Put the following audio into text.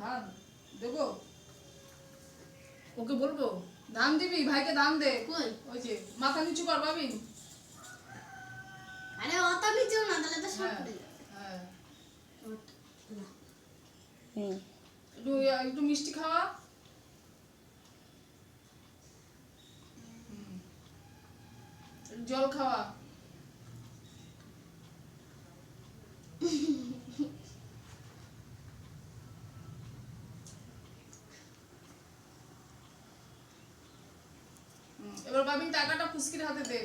বলব ওকে বলব দান দিবি? ভাইকে দান দে। কই? ওই যে মাথা নিচু কর পাবি আরে অত নিচেও না তাহলে তো সব হ্যাঁ। হ্যাঁ। একটু একটু মিষ্টি খাওয়া। জল খাওয়া। এবার বাবিন টাকাটা ফুসকির হাতে দে।